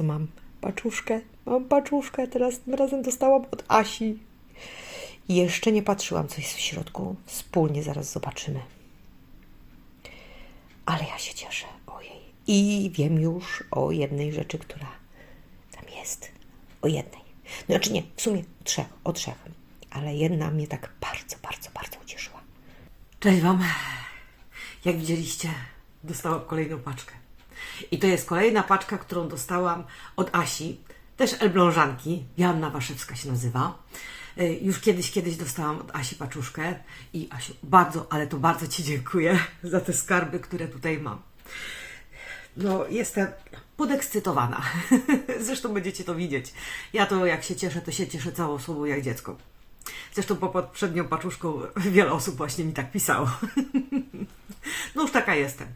co mam? Paczuszkę. Mam paczuszkę. Teraz tym razem dostałam od Asi. Jeszcze nie patrzyłam, co jest w środku. Wspólnie zaraz zobaczymy. Ale ja się cieszę. Ojej. I wiem już o jednej rzeczy, która tam jest. O jednej. Znaczy nie, w sumie trzech. O trzech. Ale jedna mnie tak bardzo, bardzo, bardzo ucieszyła. Cześć Wam. Jak widzieliście, dostałam kolejną paczkę. I to jest kolejna paczka, którą dostałam od Asi, też Elblążanki. Joanna Waszewska się nazywa. Y, Już kiedyś, kiedyś dostałam od Asi paczuszkę i Asiu, bardzo, ale to bardzo Ci dziękuję za te skarby, które tutaj mam. No, jestem podekscytowana. Zresztą będziecie to widzieć. Ja to jak się cieszę, to się cieszę całą sobą jak dziecko. Zresztą po poprzednią paczuszką wiele osób właśnie mi tak pisało. No już taka jestem.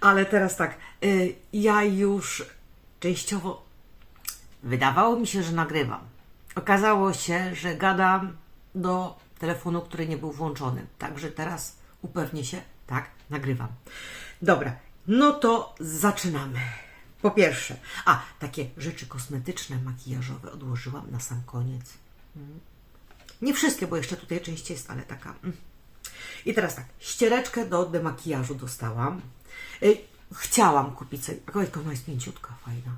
Ale teraz tak, y, ja już częściowo wydawało mi się, że nagrywam. Okazało się, że gadam do telefonu, który nie był włączony. Także teraz upewnię się, tak, nagrywam. Dobra, no to zaczynamy. Po pierwsze, a takie rzeczy kosmetyczne, makijażowe odłożyłam na sam koniec. Nie wszystkie, bo jeszcze tutaj część jest, ale taka. mm. I teraz tak, ściereczkę do demakijażu dostałam. Y, Chciałam kupić sobie, jakoś ona jest mięciutka, fajna.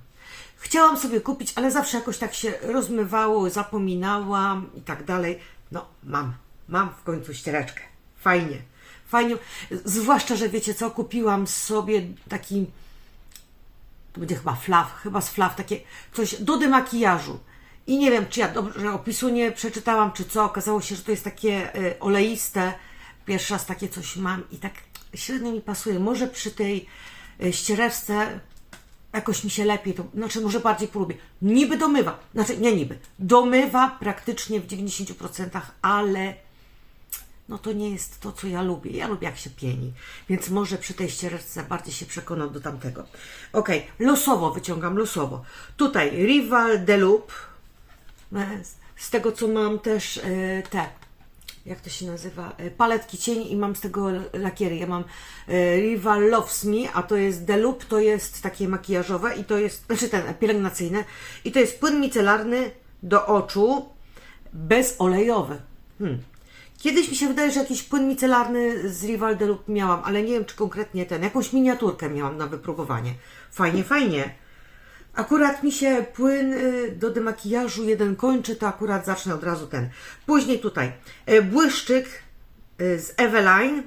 Chciałam sobie kupić, ale zawsze jakoś tak się rozmywało, zapominałam i tak dalej. No, mam, mam w końcu ściereczkę. Fajnie, fajnie. Zwłaszcza, że wiecie co, kupiłam sobie taki to będzie chyba flaw, chyba z flaw, takie coś do demakijażu. I nie wiem, czy ja dobrze opisu nie przeczytałam, czy co. Okazało się, że to jest takie y, oleiste. Pierwszy raz takie coś mam i tak średnio mi pasuje. Może przy tej y, ściereczce jakoś mi się lepiej, to znaczy może bardziej polubię. Niby domywa, znaczy nie niby, domywa praktycznie w 90%, ale no to nie jest to, co ja lubię. Ja lubię, jak się pieni. Więc może przy tej ściereczce bardziej się przekonam do tamtego. Ok, losowo wyciągam, losowo. Tutaj Rival Delup. E, Z tego, co mam też e, te, jak to się nazywa, E, paletki cieni i mam z tego lakiery. Ja mam e, Rival Loves Me, a to jest Delup, to jest takie makijażowe i to jest, znaczy ten, pielęgnacyjne. I to jest płyn micelarny do oczu, bezolejowy. Hmm. Kiedyś mi się wydaje, że jakiś płyn micelarny z Rival Delup miałam, ale nie wiem, czy konkretnie ten. Jakąś miniaturkę miałam na wypróbowanie. Fajnie, fajnie. Akurat mi się płyn y, do demakijażu jeden kończy, to akurat zacznę od razu ten. Później tutaj y, błyszczyk y, z Eveline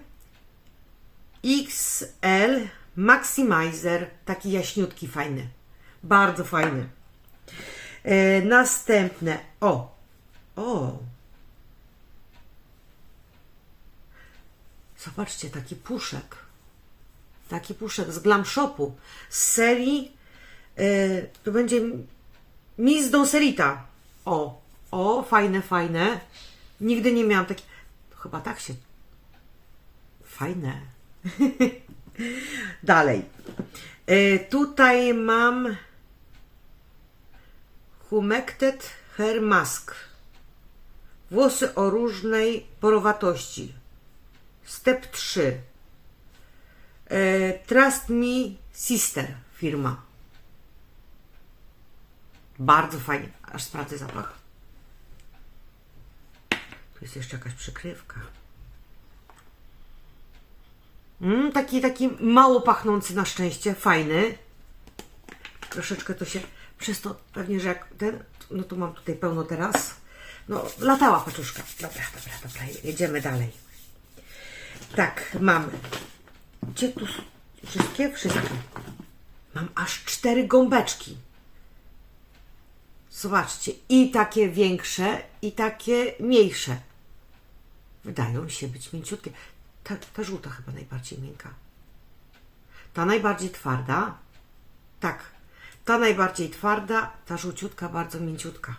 XL Maximizer, taki jaśniutki, fajny. Bardzo fajny. Następne, o, o, Zobaczcie, taki puszek. Taki puszek z Glam Shopu. Z serii. Yy, to będzie Miss Donserita. O, o, fajne, fajne. Nigdy nie miałam takich. To chyba tak się. Fajne. Dalej. Yy, tutaj mam Humected Hair Mask. Włosy o różnej porowatości. Step 3. E, Trust Me Sister firma. Bardzo fajnie. Aż sprawdzę zapach. Tu jest jeszcze jakaś przykrywka. Mm, taki, taki mało pachnący na szczęście. Fajny. Troszeczkę to się... Przez to pewnie, że jak ten... No to mam tutaj pełno teraz. No, latała paczuszka. Dobra, dobra, dobra. Jedziemy dalej. Tak, mamy. Gdzie tu wszystkie? Wszystkie. Mam aż cztery gąbeczki. Zobaczcie, i takie większe, i takie mniejsze. Wydają się być mięciutkie. Ta, ta żółta chyba najbardziej miękka. Ta najbardziej twarda. Tak. Ta najbardziej twarda, ta żółciutka bardzo mięciutka.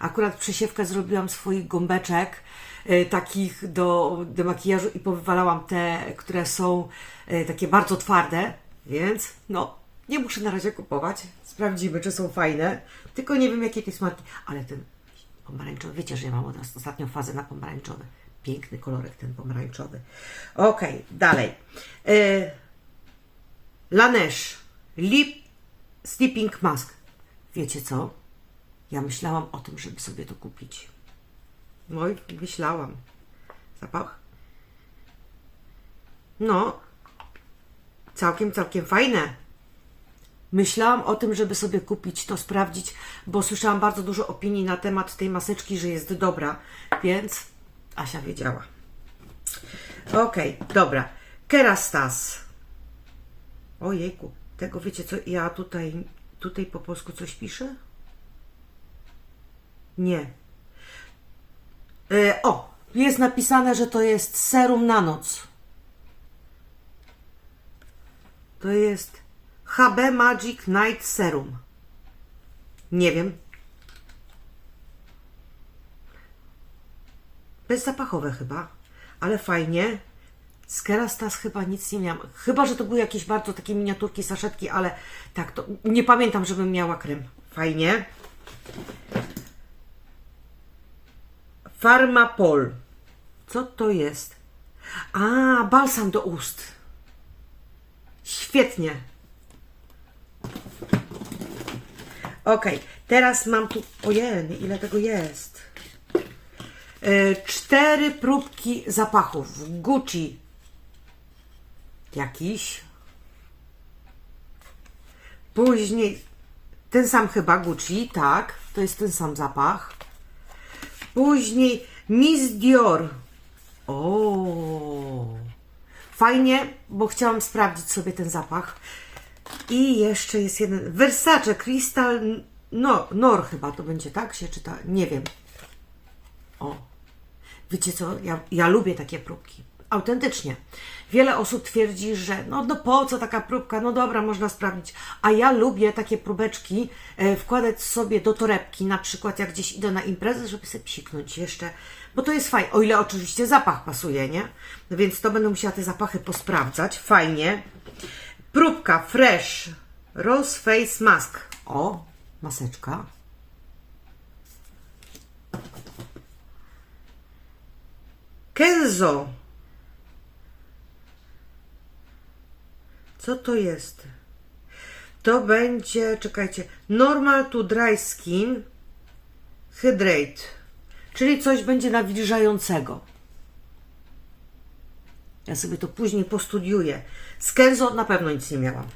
Akurat przesiewkę zrobiłam swoich gąbeczek, e, takich do demakijażu i powywalałam te, które są e, takie bardzo twarde, więc no, nie muszę na razie kupować. Sprawdzimy, czy są fajne. Tylko nie wiem, jakie to jest marki. Ale ten pomarańczowy, wiecie, że ja mam teraz ostatnią fazę na pomarańczowy. Piękny kolorek ten pomarańczowy. Okej, dalej. Laneige Lip Sleeping Mask. Wiecie co? Ja myślałam o tym, żeby sobie to kupić. No i myślałam. Zapach? No, całkiem, całkiem fajne. Myślałam o tym, żeby sobie kupić to, sprawdzić, bo słyszałam bardzo dużo opinii na temat tej maseczki, że jest dobra, więc Asia wiedziała. Okej, dobra. Kerastas. Ojejku, tego wiecie co, ja tutaj, tutaj po polsku coś piszę? Nie. E, o, jest napisane, że to jest serum na noc. To jest HB Magic Night Serum. Nie wiem. Bezzapachowe chyba, ale fajnie. Z Kerastas chyba nic nie miałam. Chyba, że to były jakieś bardzo takie miniaturki, saszetki, ale tak, to nie pamiętam, żebym miała krem. Fajnie. Farmapol. Co to jest? A, balsam do ust. Świetnie. Okej, teraz mam tu. Ojej, ile tego jest? E, cztery próbki zapachów. Gucci. Jakiś. Później ten sam chyba Gucci, tak. To jest ten sam zapach. Później Miss Dior. O, fajnie, bo chciałam sprawdzić sobie ten zapach. I jeszcze jest jeden. Versace Crystal no, Nor chyba to będzie, tak się czyta? Nie wiem. O, wiecie co? Ja, ja lubię takie próbki. Autentycznie. Wiele osób twierdzi, że no, no po co taka próbka? No dobra, można sprawdzić. A ja lubię takie próbeczki e, wkładać sobie do torebki, na przykład jak gdzieś idę na imprezę, żeby sobie psiknąć jeszcze, bo to jest fajne. O ile oczywiście zapach pasuje, nie? No więc to będę musiała te zapachy posprawdzać. Fajnie. Próbka Fresh Rose Face Mask. O, maseczka. Kenzo. Co to jest? To będzie, czekajcie, normal to dry skin hydrate, czyli coś będzie nawilżającego. Ja sobie to później postudiuję. Z Kenzo na pewno nic nie miałam.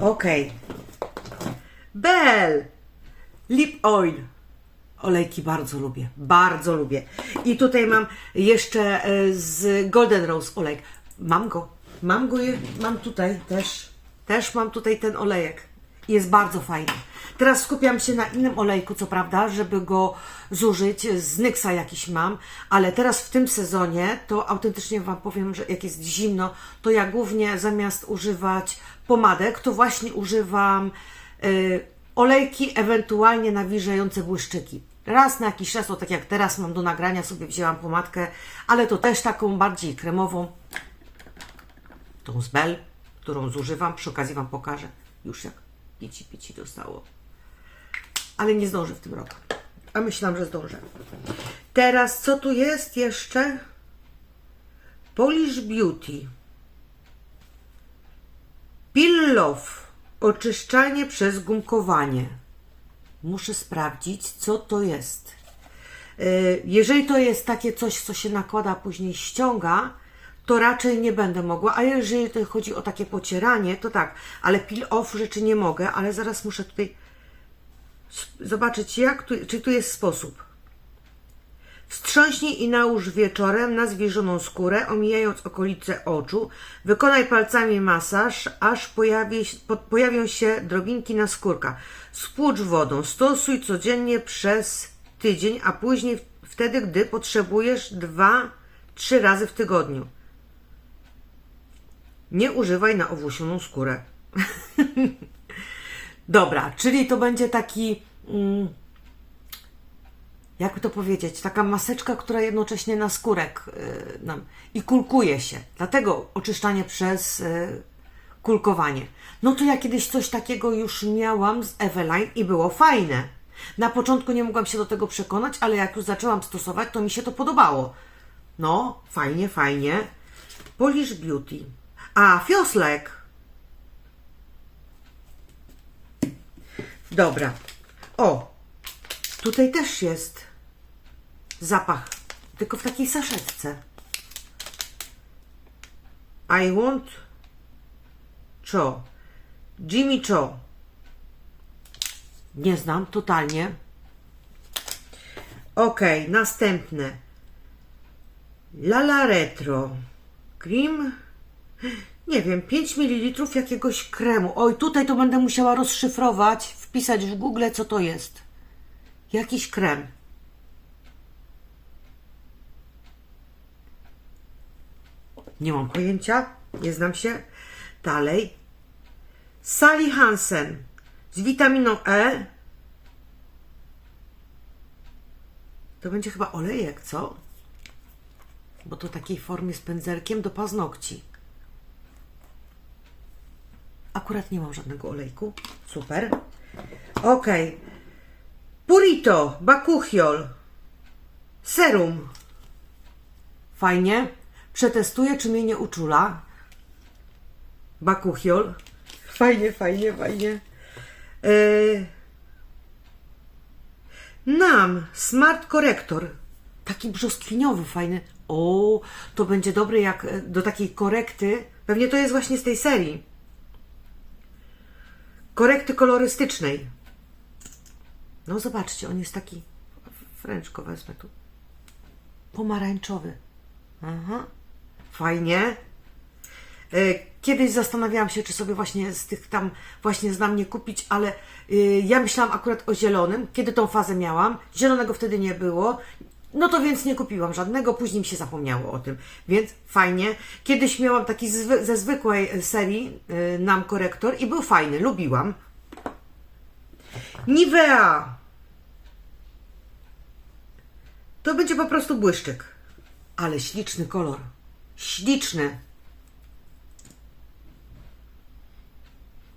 Okej. Bell. Lip oil. Olejki bardzo lubię. Bardzo lubię. I tutaj mam jeszcze e, z Golden Rose olejek. Mam go. Mam go. Mam tutaj też. Też mam tutaj ten olejek. Jest bardzo fajny. Teraz skupiam się na innym olejku, co prawda, żeby go zużyć. Z Nyxa jakiś mam, ale teraz w tym sezonie to autentycznie Wam powiem, że jak jest zimno, to ja głównie zamiast używać pomadek, to właśnie używam y, olejki, ewentualnie nawilżające błyszczyki. Raz na jakiś czas, o tak jak teraz mam do nagrania, sobie wzięłam pomadkę, ale to też taką bardziej kremową, tą z Bell, którą zużywam. Przy okazji Wam pokażę już jak pici pici dostało. Ale nie zdążę w tym roku. A myślałam, że zdążę. Teraz co tu jest jeszcze? Polish Beauty. Pillow. Oczyszczanie przez gumkowanie. Muszę sprawdzić, co to jest. Y, Jeżeli to jest takie coś, co się nakłada, a później ściąga, to raczej nie będę mogła. A jeżeli chodzi o takie pocieranie, to tak. Ale peel off rzeczy nie mogę, ale zaraz muszę tutaj zobaczyć, jak tu, czy tu jest sposób. Wstrząśnij i nałóż wieczorem na zwierzoną skórę, omijając okolice oczu. Wykonaj palcami masaż, aż pojawi, po, pojawią się drobinki na skórka. Spłucz wodą. Stosuj codziennie przez tydzień, a później wtedy, gdy potrzebujesz dwa, trzy razy w tygodniu. Nie używaj na owłosioną skórę. Dobra, czyli to będzie taki. Mm, jakby to powiedzieć, taka maseczka, która jednocześnie na skórek y, nam i kulkuje się. Dlatego oczyszczanie przez y, kulkowanie. No to ja kiedyś coś takiego już miałam z Eveline i było fajne. Na początku nie mogłam się do tego przekonać, ale jak już zaczęłam stosować, to mi się to podobało. No, fajnie, fajnie. Polish Beauty. A, Fioslek. Dobra. O! Tutaj też jest zapach, tylko w takiej saszetce. I want Cho. Jimmy Cho. Nie znam totalnie. Okej, następne. Lala Retro. Cream. Nie wiem, 5 ml jakiegoś kremu. Oj, tutaj to będę musiała rozszyfrować, wpisać w Google, co to jest. Jakiś krem. Nie mam pojęcia, nie znam się. Dalej. Sally Hansen z witaminą E. To będzie chyba olejek, co? Bo to takiej formie z pędzelkiem do paznokci. Akurat nie mam żadnego olejku. Super. Ok. Purito, bakuchiol. Serum. Fajnie. Przetestuję, czy mnie nie uczula. Bakuchiol. Fajnie, fajnie, fajnie. Yy... Nam, Smart Korektor. Taki brzoskwiniowy, fajny. O, to będzie dobry jak do takiej korekty. Pewnie to jest właśnie z tej serii. Korekty kolorystycznej. No zobaczcie, on jest taki. Fręczko wezmę tu. Pomarańczowy. Aha. Fajnie. E, Kiedyś zastanawiałam się, czy sobie właśnie z tych tam właśnie znam nie kupić, ale y, ja myślałam akurat o zielonym, kiedy tą fazę miałam. Zielonego wtedy nie było. No to więc nie kupiłam żadnego, później mi się zapomniało o tym. Więc fajnie. Kiedyś miałam taki zwy, ze zwykłej serii y, nam korektor i był fajny, lubiłam. Nivea. To będzie po prostu błyszczyk. Ale śliczny kolor. Śliczny.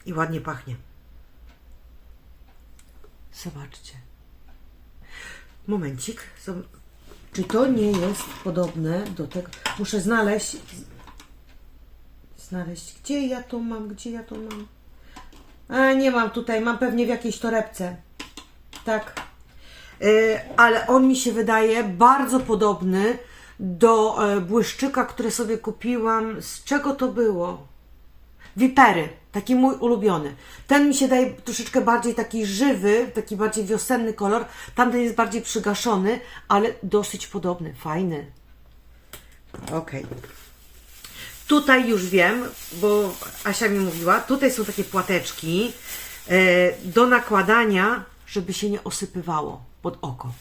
I ładnie pachnie. Zobaczcie. Momencik. Czy to nie jest podobne do tego? Muszę znaleźć. Znaleźć. Gdzie ja to mam? Gdzie ja to mam? A, nie mam tutaj. Mam pewnie w jakiejś torebce. Tak. Y, ale on mi się wydaje bardzo podobny do e, błyszczyka, który sobie kupiłam. Z czego to było? Wipery, taki mój ulubiony. Ten mi się daje troszeczkę bardziej taki żywy, taki bardziej wiosenny kolor. Tamten jest bardziej przygaszony, ale dosyć podobny, fajny. Okej. Tutaj już wiem, bo Asia mi mówiła, tutaj są takie płateczki e, do nakładania, żeby się nie osypywało pod oko.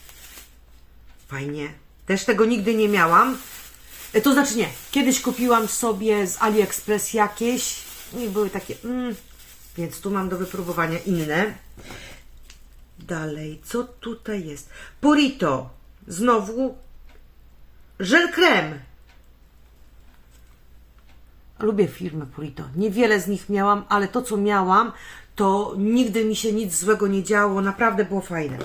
Fajnie. Też tego nigdy nie miałam. E, To znaczy nie, kiedyś kupiłam sobie z AliExpress jakieś i były takie, mm, więc tu mam do wypróbowania inne. Dalej, co tutaj jest? Purito. Znowu żel krem. Lubię firmy Purito. Niewiele z nich miałam, ale to co miałam, to nigdy mi się nic złego nie działo. Naprawdę było fajne.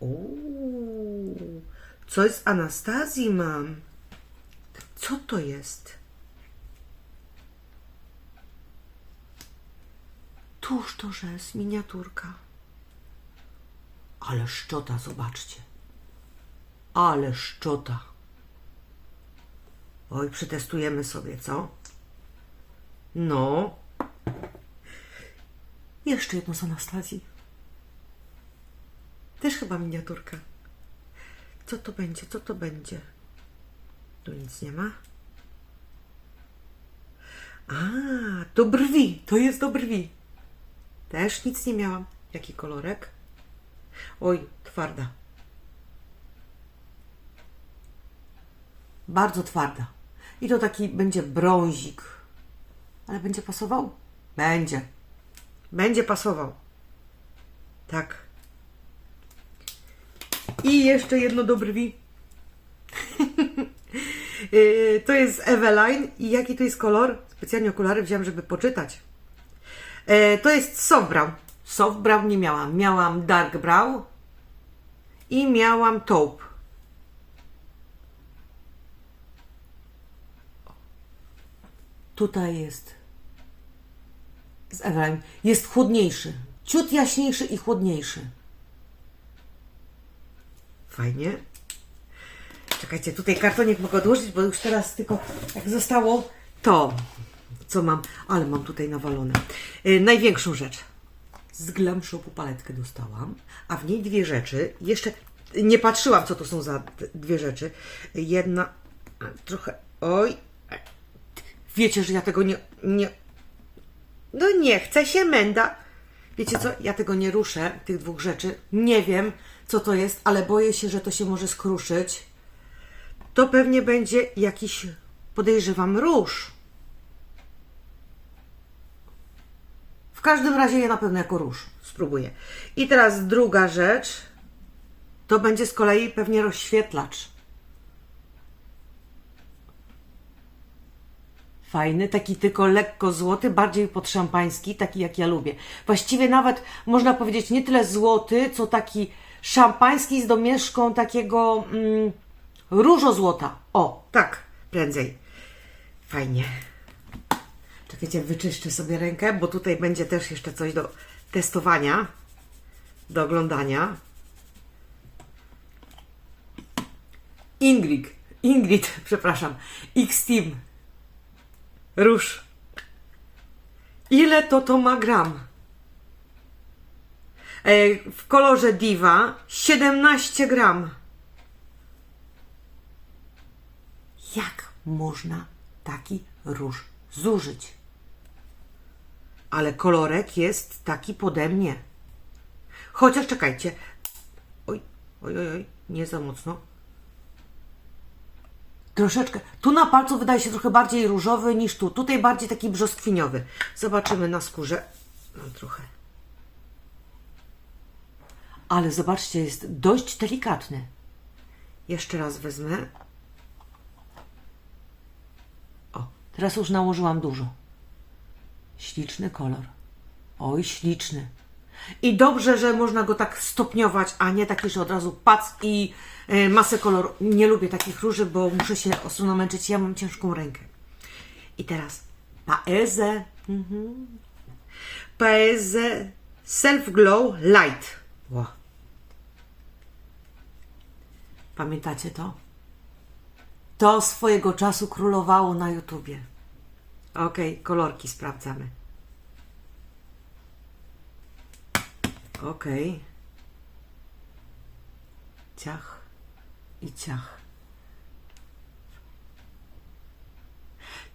Uuu, coś z Anastazji mam. Co to jest? Tuż to rzez, miniaturka. Ale szczota, zobaczcie. Ale szczota. Oj, przetestujemy sobie, co? No. Jeszcze jedno z Anastazji. Też chyba miniaturka. Co to będzie? Co to będzie? Tu nic nie ma. A, do brwi. To jest do brwi. Też nic nie miałam. Jaki kolorek? Oj, twarda. Bardzo twarda. I to taki będzie brązik. Ale będzie pasował? Będzie. Będzie pasował. Tak. I jeszcze jedno do brwi. Yy, to jest Eveline. I jaki to jest kolor? Specjalnie okulary wziąłem, żeby poczytać. E, to jest soft brown. Soft brown nie miałam. Miałam dark brown i miałam taupe. Tutaj jest z Eveline. Jest chłodniejszy. ciut jaśniejszy i chłodniejszy. Fajnie. Czekajcie, tutaj kartonik mogę odłożyć, bo już teraz tylko jak zostało to, co mam, ale mam tutaj nawalone. Yy, największą rzecz. Z Glam paletkę dostałam, a w niej dwie rzeczy. Jeszcze nie patrzyłam, co to są za dwie rzeczy. Jedna, trochę, oj. Wiecie, że ja tego nie, nie, no nie chce się menda. Wiecie co, ja tego nie ruszę, tych dwóch rzeczy. Nie wiem, co to jest, ale boję się, że to się może skruszyć. To pewnie będzie jakiś, podejrzewam, róż. W każdym razie ja na pewno jako róż spróbuję. I teraz druga rzecz. To będzie z kolei pewnie rozświetlacz. Fajny, taki tylko lekko złoty, bardziej pod szampański, taki jak ja lubię. Właściwie nawet można powiedzieć nie tyle złoty, co taki szampański z domieszką takiego mm, różo-złota. O, tak, prędzej. Fajnie. Czekajcie, wyczyszczę sobie rękę, bo tutaj będzie też jeszcze coś do testowania, do oglądania. Ingrid, Ingrid, przepraszam, X-Team. Róż. Ile to to ma gram? E, w kolorze Diva 17 gram. Jak można taki róż zużyć? Ale kolorek jest taki pode mnie. Chociaż czekajcie. Oj, oj, oj, oj, nie za mocno. Troszeczkę. Tu na palcu wydaje się trochę bardziej różowy niż tu. Tutaj bardziej taki brzoskwiniowy. Zobaczymy na skórze. No trochę. Ale zobaczcie, jest dość delikatny. Jeszcze raz wezmę. O, teraz już nałożyłam dużo. Śliczny kolor. Oj, śliczny. I dobrze, że można go tak stopniować, a nie taki, że od razu pac i e, masę koloru. Nie lubię takich róży, bo muszę się ostro namęczyć. Ja mam ciężką rękę. I teraz Paese. Mhm. Paese Self Glow Light. Ło. Pamiętacie to? To swojego czasu królowało na YouTubie. Okej, kolorki sprawdzamy. Okej. Ciach i ciach.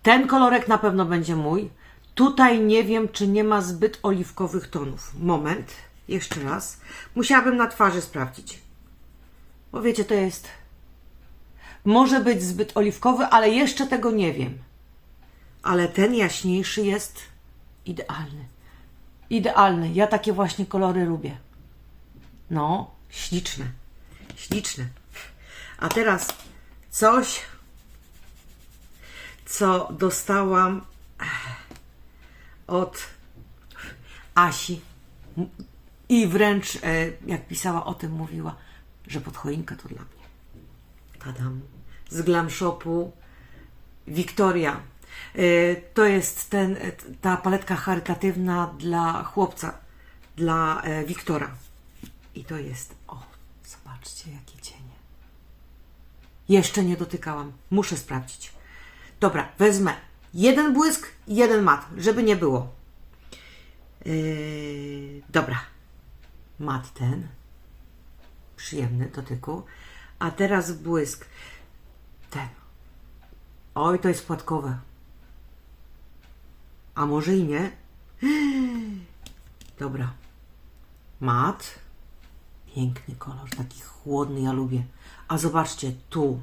Ten kolorek na pewno będzie mój. Tutaj nie wiem, czy nie ma zbyt oliwkowych tonów. Moment, jeszcze raz. Musiałabym na twarzy sprawdzić. Bo wiecie, to jest. Może być zbyt oliwkowy, ale jeszcze tego nie wiem. Ale ten jaśniejszy jest idealny. Idealny. Ja takie właśnie kolory lubię. No, śliczne. Śliczne. A teraz coś, co dostałam od Asi. I wręcz, e, jak pisała o tym, mówiła, że pod choinkę to dla mnie. Tadam. Z Glam Shopu Wiktoria. E, To jest ten, e, ta paletka charytatywna dla chłopca, dla e, Wiktora. I to jest, o, zobaczcie jakie cienie. Jeszcze nie dotykałam. Muszę sprawdzić. Dobra, wezmę jeden błysk jeden mat, żeby nie było. Yy, dobra. Mat ten. Przyjemny dotyku. A teraz błysk. Ten. Oj, to jest płatkowe. A może i nie? Dobra. Mat. Piękny kolor, taki chłodny, ja lubię. A zobaczcie, tu.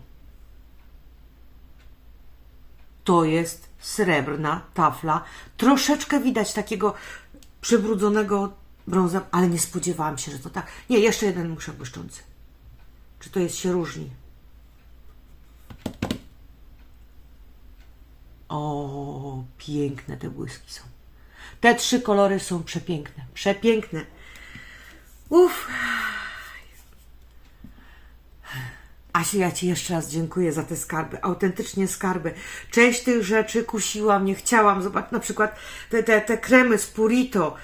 To jest srebrna tafla. Troszeczkę widać takiego przybrudzonego brązem, ale nie spodziewałam się, że to tak. Nie, jeszcze jeden muszę błyszczący. Czy to jest się różni? O, piękne te błyski są. Te trzy kolory są przepiękne. Przepiękne. Uff. Asiu, ja Ci jeszcze raz dziękuję za te skarby, autentycznie skarby. Część tych rzeczy kusiła mnie, chciałam zobaczyć na przykład te, te, te kremy z Purito.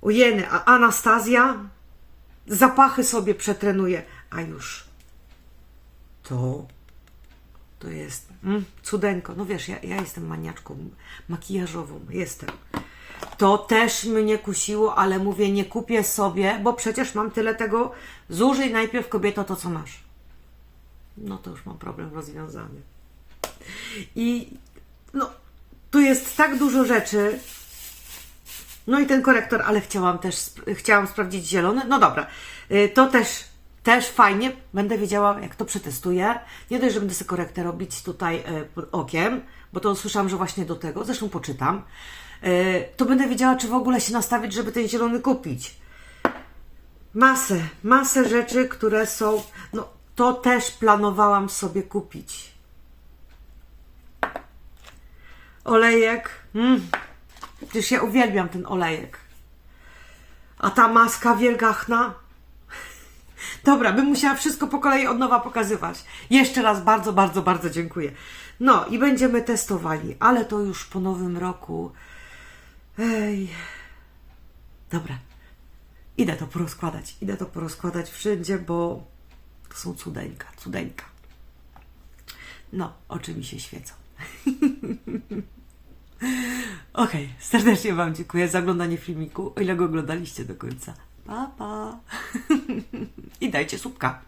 Ujeny, a Anastazja zapachy sobie przetrenuje, a już to to jest mm. No wiesz, ja, ja jestem maniaczką makijażową, jestem. To też mnie kusiło, ale mówię, nie kupię sobie, bo przecież mam tyle tego. Zużyj najpierw kobieto to, co masz. No to już mam problem rozwiązany. I no, tu jest tak dużo rzeczy. No i ten korektor, ale chciałam też, chciałam sprawdzić zielony. No dobra, y, to też, też fajnie. Będę wiedziała, jak to przetestuję. Nie dość, że będę sobie korektę robić tutaj pod okiem, bo to słyszałam, że właśnie do tego, zresztą poczytam. Y, To będę wiedziała, czy w ogóle się nastawić, żeby ten zielony kupić. Masę, masę rzeczy, które są, no to też planowałam sobie kupić. Olejek, mm, Przecież ja uwielbiam ten olejek. A ta maska wielgachna? Dobra, bym musiała wszystko po kolei od nowa pokazywać. Jeszcze raz bardzo, bardzo, bardzo dziękuję. No i będziemy testowali, ale to już po nowym roku. Ej. Dobra. Idę to porozkładać. Idę to porozkładać wszędzie, bo to są cudeńka, cudeńka. No, oczy mi się świecą. Okej, serdecznie Wam dziękuję za oglądanie filmiku, o ile go oglądaliście do końca. Pa, pa. I dajcie słupka.